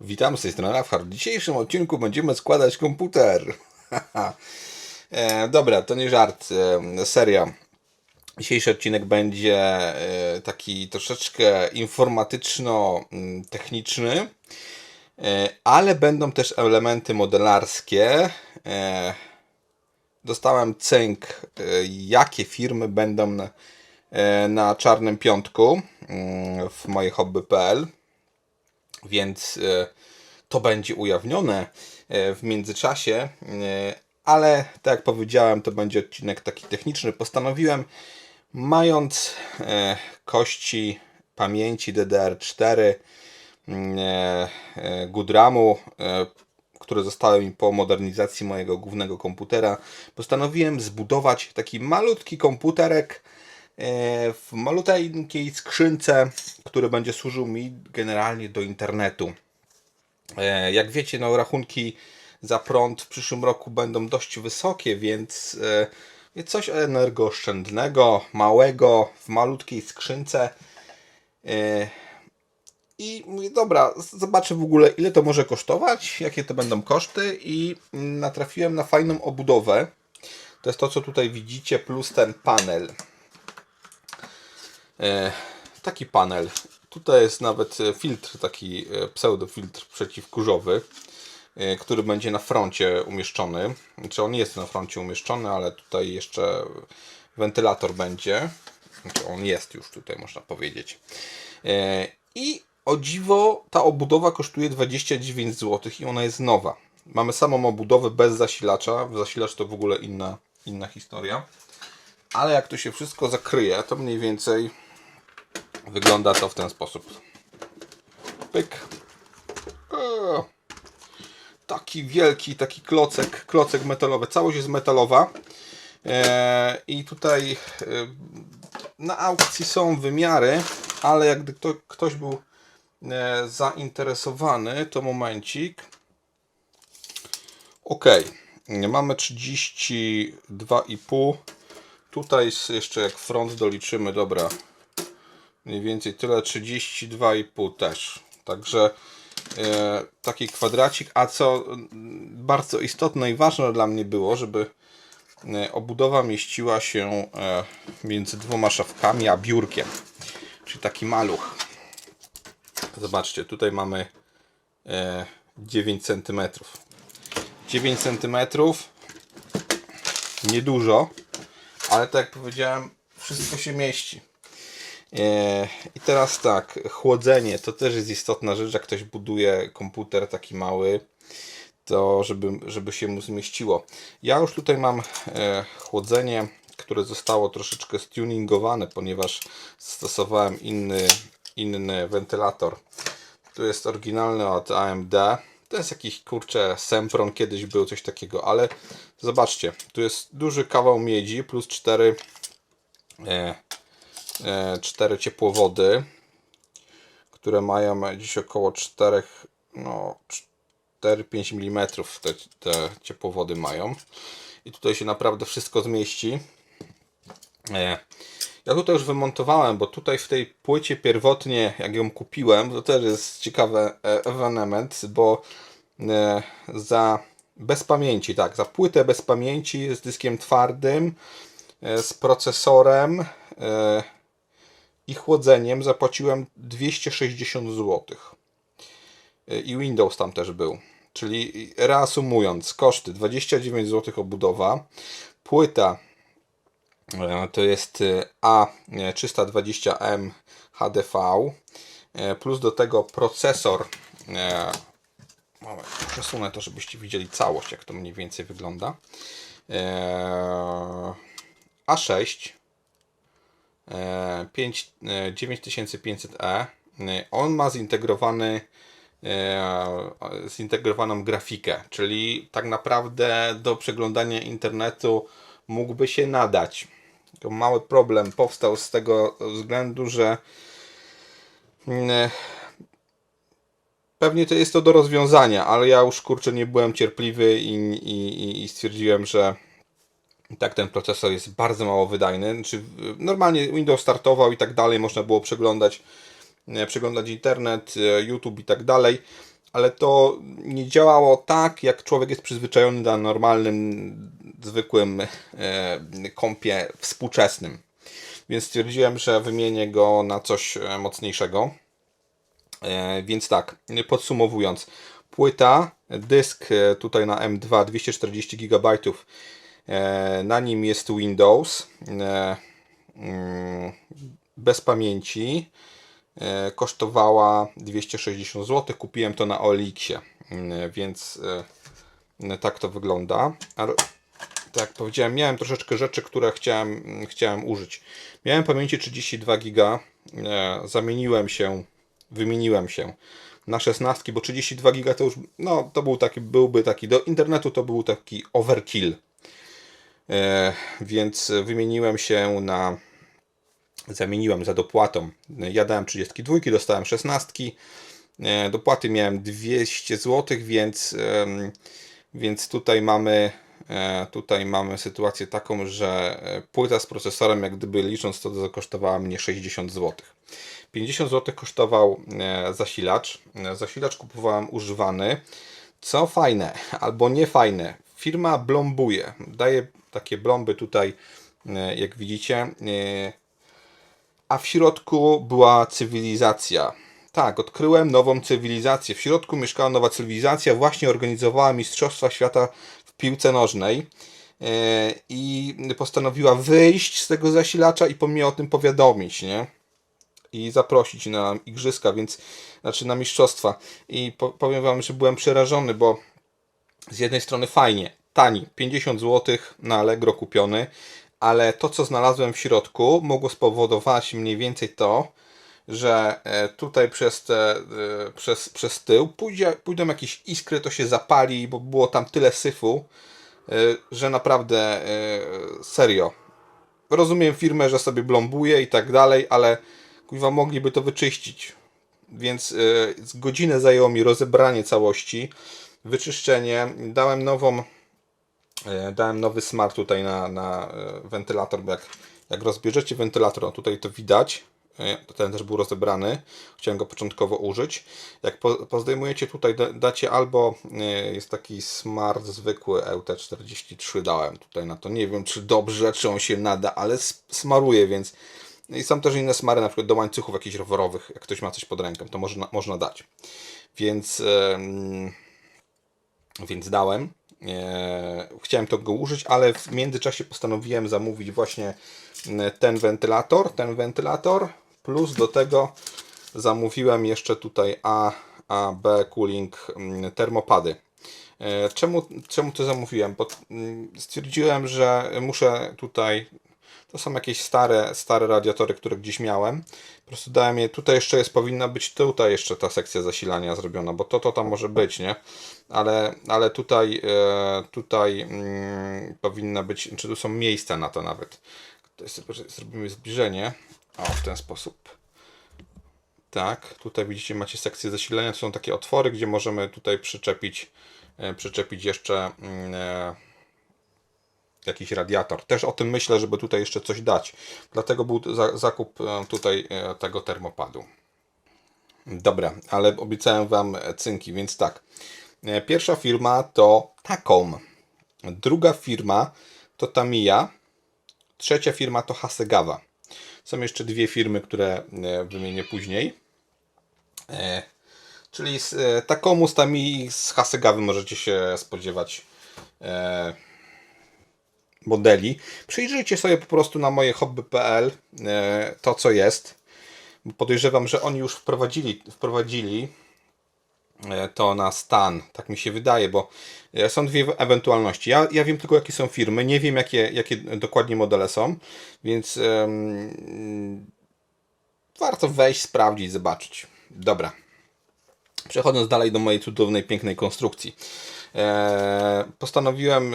Witam z tej strony. W dzisiejszym odcinku będziemy składać komputer. e, dobra, to nie żart, e, seria. Dzisiejszy odcinek będzie e, taki troszeczkę informatyczno-techniczny, e, ale będą też elementy modelarskie. E, dostałem cynk, e, jakie firmy będą na, e, na czarnym piątku mm, w mojej hobby.pl więc e, to będzie ujawnione e, w międzyczasie, e, ale tak jak powiedziałem, to będzie odcinek taki techniczny. Postanowiłem, mając kości pamięci DDR4 mm, Goodramu, które zostały mi po modernizacji mojego głównego komputera, postanowiłem zbudować taki malutki komputerek w malutkiej skrzynce, który będzie służył mi generalnie do internetu. E, Jak wiecie, no rachunki za prąd w przyszłym roku będą dość wysokie, więc e, coś energooszczędnego, małego, w malutkiej skrzynce. E, I mówię, dobra, zobaczę w ogóle ile to może kosztować, jakie to będą koszty i natrafiłem na fajną obudowę. To jest to, co tutaj widzicie, plus ten panel. E, taki panel. Tutaj jest nawet e, filtr, taki e, pseudofiltr przeciwkurzowy, który będzie na froncie umieszczony. Znaczy on jest na froncie umieszczony, ale tutaj jeszcze wentylator będzie. Znaczy on jest już tutaj, można powiedzieć. I o dziwo ta obudowa kosztuje 29 zł i ona jest nowa. Mamy samą obudowę bez zasilacza. Zasilacz to w ogóle inna, inna historia. Ale jak to się wszystko zakryje, to mniej więcej wygląda to w ten sposób. Pyk. O, taki wielki, taki klocek, klocek metalowy. Całość jest metalowa. E, I tutaj e, na aukcji są wymiary, ale jak kto, ktoś był e, zainteresowany, to momencik. Ok, mamy 32,5. Tutaj jeszcze jak front doliczymy, dobra, mniej więcej tyle, 32,5 też. Także e, taki kwadracik, a co bardzo istotne i ważne dla mnie było, żeby e, obudowa mieściła się e, między dwoma szafkami a biurkiem. Czyli taki maluch. Zobaczcie, tutaj mamy e, 9 cm. 9 cm niedużo, ale tak jak powiedziałem, wszystko się mieści. E, I teraz tak, chłodzenie to też jest istotna rzecz, jak ktoś buduje komputer taki mały, to żeby, żeby się mu zmieściło. Ja już tutaj mam e, chłodzenie, które zostało troszeczkę stuningowane, ponieważ stosowałem inny, inny wentylator. Tu jest oryginalny od AMD. To jest jakiś kurczę Sempron, kiedyś był coś takiego, ale zobaczcie, tu jest duży kawał miedzi plus 4 e, cztery ciepłowody, które mają dziś około 4, no 4-5 mm te, te ciepłowody mają. I tutaj się naprawdę wszystko zmieści. E, Ja tutaj już wymontowałem, bo tutaj w tej płycie pierwotnie, jak ją kupiłem, to też jest ciekawy e, ewenement, bo e, za bez pamięci, tak, za płytę bez pamięci z dyskiem twardym, e, z procesorem e, i chłodzeniem zapłaciłem 260 zł. E, I Windows tam też był. Czyli reasumując, koszty 29 zł obudowa, płyta E, to jest e, A320M HDV plus do tego procesor moment, przesunę to, żebyście widzieli całość, jak to mniej więcej wygląda E, A6 e, 5, e, 9500E E, on ma zintegrowany e, zintegrowaną grafikę, czyli tak naprawdę do przeglądania internetu mógłby się nadać. Tylko mały problem powstał z tego względu, że mm, pewnie to jest to do rozwiązania, ale ja już kurczę nie byłem cierpliwy i, i, i stwierdziłem, że tak ten procesor jest bardzo mało wydajny. Znaczy, normalnie Windows startował i tak dalej, można było przeglądać, e, przeglądać internet, e, YouTube i tak dalej, ale to nie działało tak, jak człowiek jest przyzwyczajony na normalnym, zwykłym e, kompie współczesnym. Więc stwierdziłem, że wymienię go na coś e, mocniejszego. E, więc tak, podsumowując, płyta, dysk tutaj na M2 240 GB, na nim jest Windows e, mm, bez pamięci, e, kosztowała 260 zł, kupiłem to na OLX-ie, Mm, więc e, tak to wygląda. Tak jak powiedziałem, miałem troszeczkę rzeczy, które chciałem, chciałem użyć. Miałem pamięci 32 giga, e, zamieniłem się, wymieniłem się na 16, bo 32 giga to już, no to był taki, byłby taki, do internetu to był taki overkill. E, więc wymieniłem się na, zamieniłem za dopłatą. Ja dałem 32, dostałem 16. E, Dopłaty miałem 200 zł, więc, więc tutaj mamy e, tutaj mamy sytuację taką, że płyta z procesorem, jak gdyby licząc to, to kosztowała mnie 60 zł. 50 zł kosztował zasilacz. Zasilacz kupowałem używany. Co fajne, albo nie fajne, firma blombuje. Daje takie blomby tutaj, e, jak widzicie. e, a w środku była cywilizacja. Tak, odkryłem nową cywilizację. W środku mieszkała nowa cywilizacja, właśnie organizowała Mistrzostwa Świata w piłce nożnej e, i postanowiła wyjść z tego zasilacza i po mnie o tym powiadomić, nie? I zaprosić na igrzyska, więc znaczy na mistrzostwa. I po, powiem wam, że byłem przerażony, bo z jednej strony fajnie, tani, 50 zł na Allegro kupiony, ale to co znalazłem w środku mogło spowodować mniej więcej to, że e, tutaj przez, te, e, przez, przez tył pójdzie, pójdą jakieś iskry, to się zapali, bo było tam tyle syfu, e, że naprawdę serio. Rozumiem firmę, że sobie blombuje i tak dalej, ale kuźwa mogliby to wyczyścić. Więc z godzinę zajęło mi rozebranie całości, wyczyszczenie. Dałem nową, y, dałem nowy smart tutaj na, na y, wentylator, bo jak, jak rozbierzecie wentylator, no tutaj to widać. y, Ten też był rozebrany. Chciałem go początkowo użyć. Jak po, pozdejmujecie tutaj, da- dacie albo jest taki smart zwykły EUT43 dałem tutaj na to. Nie wiem, czy dobrze, czy on się nada, ale smaruje, więc i są też inne smary, na przykład do łańcuchów jakichś rowerowych, jak ktoś ma coś pod ręką, to można, można dać. Więc, em, więc dałem. E, chciałem tego użyć, ale w międzyczasie postanowiłem zamówić właśnie m, ten wentylator, ten wentylator, plus do tego zamówiłem jeszcze tutaj A, A, B cooling m, termopady. E, Czemu, czemu to zamówiłem? Bo mm, stwierdziłem, że muszę tutaj. To są jakieś stare, stare radiatory, które gdzieś miałem. Po prostu dałem je. Tutaj jeszcze jest, powinna być tutaj jeszcze ta sekcja zasilania zrobiona, bo to, to tam może być, nie? Ale, ale tutaj, e, tutaj mm, powinna być, czy tu są miejsca na to nawet. Zrobimy zbliżenie. O, w ten sposób. Tak, tutaj widzicie, macie sekcję zasilania. To są takie otwory, gdzie możemy tutaj przyczepić, e, przyczepić jeszcze mm, e, jakiś radiator. Też o tym myślę, żeby tutaj jeszcze coś dać. Dlatego był za, zakup e, tutaj e, tego termopadu. Dobra, ale obiecałem Wam cynki, więc tak. E, Pierwsza firma to Takom. Druga firma to Tamiya. Trzecia firma to Hasegawa. Są jeszcze dwie firmy, które wymienię później. Czyli z Takomu, z Tami i z Hasegawy możecie się spodziewać modeli. Przyjrzyjcie sobie po prostu na moje hobby.pl e, to, co jest. Podejrzewam, że oni już wprowadzili, wprowadzili e, to na stan. Tak mi się wydaje, bo e, są dwie ewentualności. Ja, ja wiem tylko, jakie są firmy, nie wiem, jakie, jakie dokładnie modele są, więc em, warto wejść, sprawdzić, zobaczyć. Dobra. Przechodząc dalej do mojej cudownej, pięknej konstrukcji. Postanowiłem.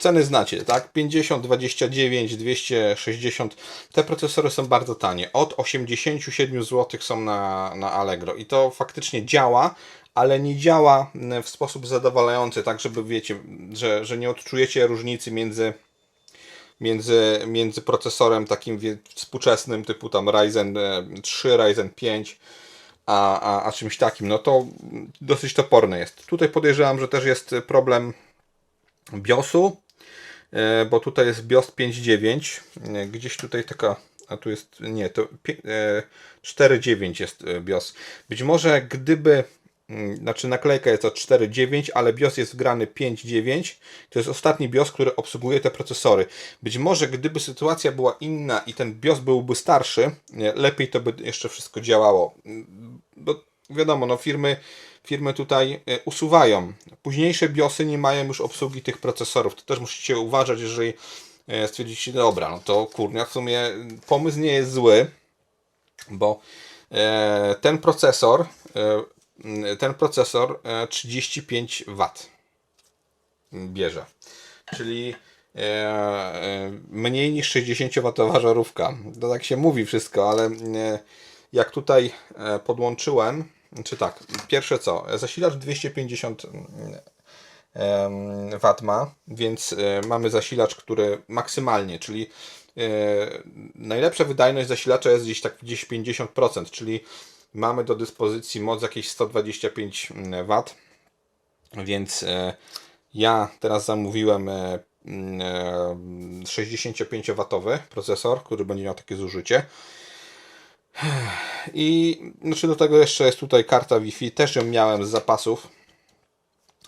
E, ceny znacie, tak? 50, 29, 260. Te procesory są bardzo tanie. Od 87 zł są na, na Allegro. I to faktycznie działa, ale nie działa mm, w sposób zadowalający, tak żeby wiecie, że, że nie odczujecie różnicy między między, między procesorem takim współczesnym typu tam Ryzen e, 3, Ryzen 5, a, a, a czymś takim, no to dosyć toporne jest. Tutaj podejrzewam, że też jest problem BIOSu, e, bo tutaj jest BIOS 5.9, e, gdzieś tutaj taka, a tu jest, nie, to pie- e, 4.9 jest e, BIOS. Być może gdyby, mm, znaczy naklejka jest to 4.9, ale BIOS jest wgrany 5.9, to jest ostatni BIOS, który obsługuje te procesory. Być może gdyby sytuacja była inna i ten BIOS byłby starszy, lepiej to by jeszcze wszystko działało. Mm, Bo wiadomo, no firmy, firmy tutaj e, usuwają. Późniejsze BIOSy nie mają już obsługi tych procesorów. To też musicie uważać, jeżeli e, stwierdzicie, dobra, no to kurnia, w sumie pomysł nie jest zły, bo e, ten procesor, ten procesor e, 35 W bierze. Czyli mniej niż 60W żarówka. To tak się mówi wszystko, ale jak tutaj podłączyłem, czy tak, pierwsze co, zasilacz 250 em, W ma, więc e, mamy zasilacz, który maksymalnie, czyli e, najlepsza wydajność zasilacza jest gdzieś tak gdzieś 50%, czyli mamy do dyspozycji moc jakieś 125 W, więc e, ja teraz zamówiłem e, mm, 65W procesor, który będzie miał takie zużycie. I znaczy do tego jeszcze jest tutaj karta Wi-Fi, też ją miałem z zapasów.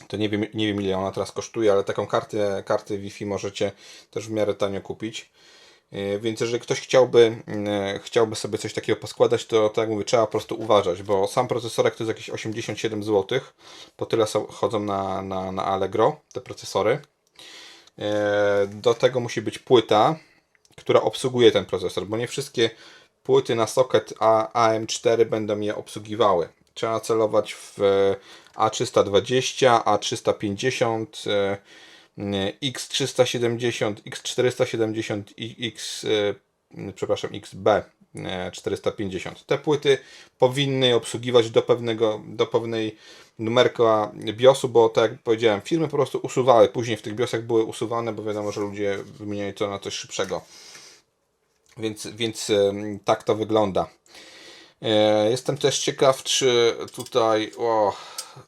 To nie wiem, nie wiem ile ona teraz kosztuje, ale taką kartę, kartę Wi-Fi możecie też w miarę tanio kupić. Yy, Więc jeżeli ktoś chciałby, yy, chciałby sobie coś takiego poskładać, to tak jak mówię, trzeba po prostu uważać, bo sam procesorek to jest jakieś 87 zł. Po tyle są, chodzą na, na, na Allegro te procesory. Yy, Do tego musi być płyta, która obsługuje ten procesor, bo nie wszystkie płyty na socket A- AM4 będą je obsługiwały. Trzeba celować w A320, A350, e, X370, X470 i X, e, przepraszam, XB450. Te płyty powinny obsługiwać do pewnego, do pewnej numerka BIOSu, bo tak jak powiedziałem, firmy po prostu usuwały, później w tych BIOSach były usuwane, bo wiadomo, że ludzie wymieniali to na coś szybszego. Więc, więc tak to wygląda. E, Jestem też ciekaw, czy tutaj. O,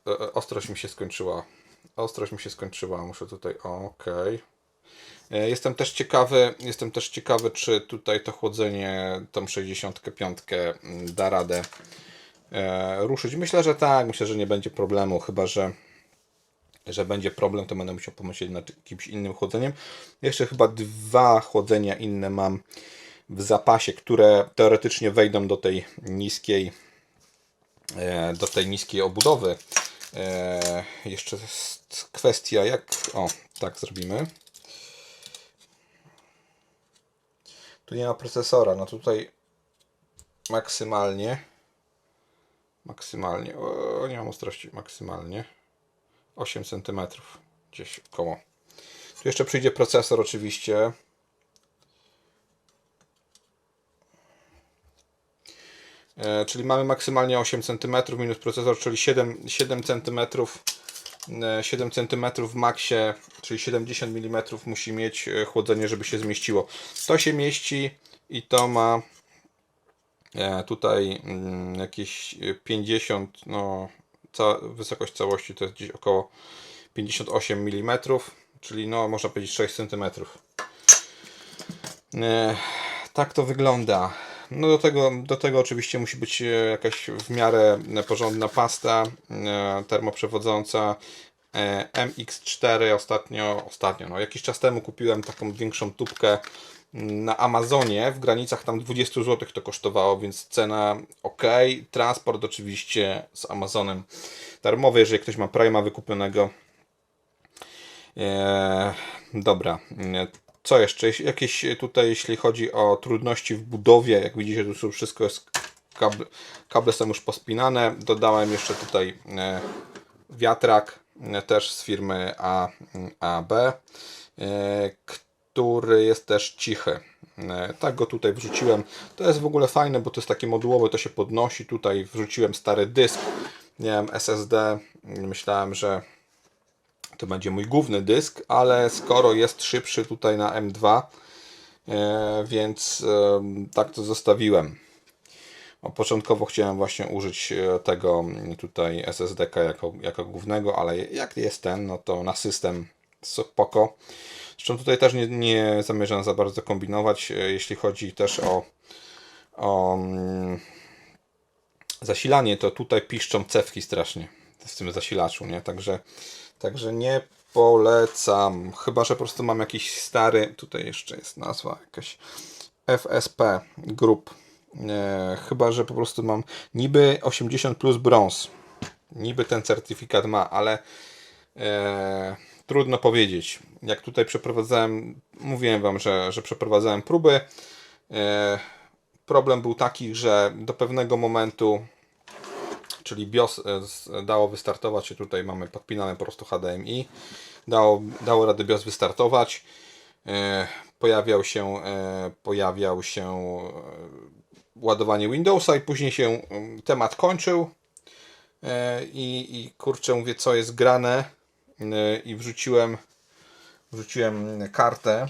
e, e, ostrość mi się skończyła. Ostrość mi się skończyła. Muszę tutaj. Okej. E, Jestem też ciekawy, jestem też ciekawy, czy tutaj to chłodzenie, tą 65 mm, da radę ruszyć. Myślę, że tak. Myślę, że nie będzie problemu, chyba że że będzie problem, to będę musiał pomyśleć nad jakimś innym chłodzeniem. Jeszcze chyba dwa chłodzenia inne mam w zapasie, które teoretycznie wejdą do tej niskiej e, do tej niskiej obudowy. E, Jeszcze jest kwestia jak... O, tak zrobimy. Tu nie ma procesora, no tutaj maksymalnie maksymalnie, o, nie mam ostrości, maksymalnie 8 cm gdzieś koło. Tu jeszcze przyjdzie procesor oczywiście. Czyli mamy maksymalnie 8 cm minus procesor, czyli 7, 7 cm. e, 7 cm w maksie, czyli 70 mm musi mieć e, chłodzenie, żeby się zmieściło. To się mieści i to ma e, tutaj mm, jakieś e, 50, no ca wysokość całości to jest gdzieś około 58 mm, czyli no można powiedzieć 6 cm. E, tak to wygląda. No do tego, do tego oczywiście musi być e, jakaś w miarę porządna pasta e, termoprzewodząca. E, MX4 ostatnio, ostatnio, no jakiś czas temu kupiłem taką większą tubkę na Amazonie, w granicach tam 20 zł to kosztowało, więc cena ok. Transport oczywiście z Amazonem darmowy, jeżeli ktoś ma Prima wykupionego. Eee, dobra, co jeszcze? Jakieś tutaj, jeśli chodzi o trudności w budowie, jak widzicie, tu są wszystko jest kable, kable są już pospinane. Dodałem jeszcze tutaj e, wiatrak, e, też z firmy A, e, który jest też cichy. E, Tak go tutaj wrzuciłem. To jest w ogóle fajne, bo to jest takie modułowe, to się podnosi. Tutaj wrzuciłem stary dysk, miałem SSD. Myślałem, że to będzie mój główny dysk, ale skoro jest szybszy tutaj na M2, e, więc tak to zostawiłem. O, początkowo chciałem właśnie użyć e, tego mm, tutaj SSD-ka jako, jako głównego, ale jak jest ten, no to na system spoko. Zresztą tutaj też nie, nie zamierzam za bardzo kombinować, e, jeśli chodzi też o, o mm, zasilanie, to tutaj piszczą cewki strasznie w tym zasilaczu, nie? Także, także nie polecam. Chyba, że po prostu mam jakiś stary, tutaj jeszcze jest nazwa jakaś FSP Group. Chyba, że po prostu mam niby 80 plus brąz. Niby ten certyfikat ma, ale e, trudno powiedzieć. Jak tutaj przeprowadzałem, mówiłem Wam, że, że przeprowadzałem próby. E, problem był taki, że do pewnego momentu czyli BIOS e, dało wystartować się tutaj mamy podpinane po prostu HDMI dało, dało radę BIOS wystartować. E, pojawiał się e, pojawiał się ładowanie Windowsa i później się temat kończył. I, i kurczę mówię co jest grane. I wrzuciłem wrzuciłem kartę.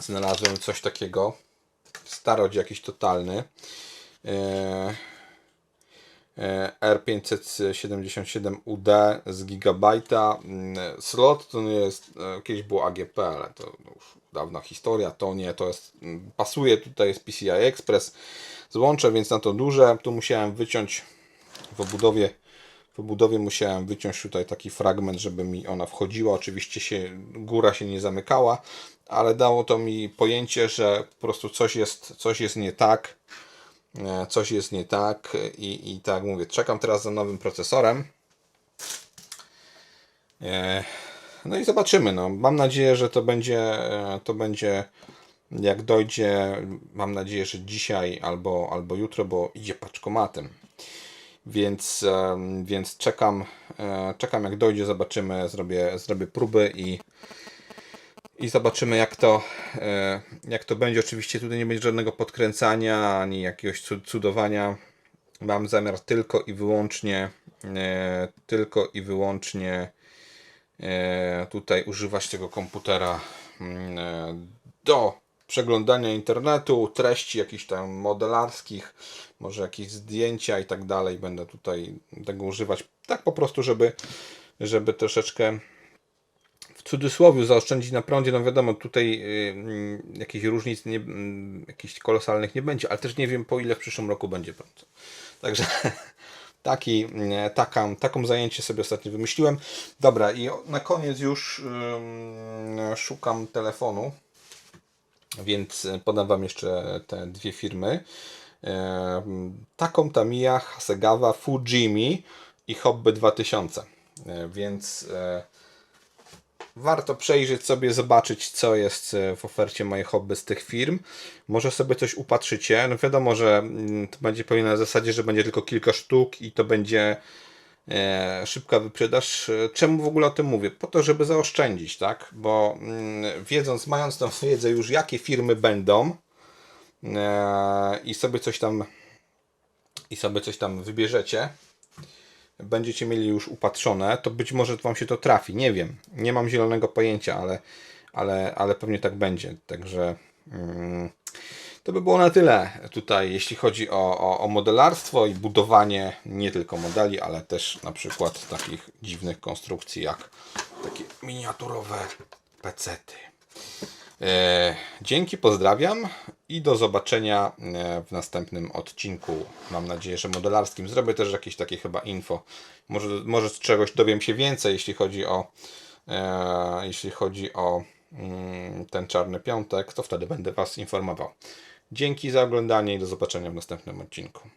Znalazłem coś takiego. Starość jakiś totalny R577UD z gigabajta. Mm, Slot to nie jest, e, kiedyś było AGP, ale to już dawna historia, to nie, to jest, mm, pasuje tutaj jest PCI Express, złącze, więc na to duże, tu musiałem wyciąć w obudowie, w obudowie musiałem wyciąć tutaj taki fragment, żeby mi ona wchodziła, oczywiście się, góra się nie zamykała, ale dało to mi pojęcie, że po prostu coś jest, coś jest nie tak, E, coś jest nie tak i, i tak mówię, czekam teraz za nowym procesorem. E, No i zobaczymy. No. Mam nadzieję, że to będzie, e, to będzie jak dojdzie, mam nadzieję, że dzisiaj albo, albo jutro, bo idzie paczkomatem. Więc, więc czekam, e, czekam jak dojdzie, zobaczymy, zrobię, zrobię próby i, i zobaczymy jak to, e, jak to będzie. Oczywiście tutaj nie będzie żadnego podkręcania ani jakiegoś cu- cudowania. Mam zamiar tylko i wyłącznie e, tylko i wyłącznie e, tutaj używać tego komputera mm, do przeglądania internetu, treści jakichś tam modelarskich, może jakieś zdjęcia i tak dalej. Będę tutaj tego używać tak po prostu, żeby, żeby troszeczkę w cudzysłowie zaoszczędzić na prądzie, no wiadomo, tutaj y, mm, jakichś różnic nie, mm, jakichś kolosalnych nie będzie, ale też nie wiem po ile w przyszłym roku będzie prąd. Także taki, taka, taką zajęcie sobie ostatnio wymyśliłem. Dobra, i na koniec już szukam telefonu, więc podam Wam jeszcze te dwie firmy. Ym, Taką Tamiya, Hasegawa, Fujimi i Hobby 2000. E, Więc e, warto przejrzeć sobie, zobaczyć co jest e, w ofercie mojej hobby z tych firm. Może sobie coś upatrzycie. No wiadomo, że mm, to będzie pewnie na zasadzie, że będzie tylko kilka sztuk i to będzie e, szybka wyprzedaż. E, Czemu w ogóle o tym mówię? Po to, żeby zaoszczędzić, tak? Bo mm, wiedząc, mając tą wiedzę już jakie firmy będą i sobie coś tam i sobie coś tam wybierzecie, będziecie mieli już upatrzone, to być może Wam się to trafi. Nie wiem. Nie mam zielonego pojęcia, ale, ale, ale pewnie tak będzie. Także mm, to by było na tyle tutaj, jeśli chodzi o, o, o modelarstwo i budowanie nie tylko modeli, ale też na przykład takich dziwnych konstrukcji jak takie miniaturowe pecety. E, Dzięki, pozdrawiam i do zobaczenia e, w następnym odcinku. Mam nadzieję, że modelarskim. Zrobię też jakieś takie chyba info. Może, może z czegoś dowiem się więcej, jeśli chodzi o e, jeśli chodzi o mm, ten czarny piątek, to wtedy będę Was informował. Dzięki za oglądanie i do zobaczenia w następnym odcinku.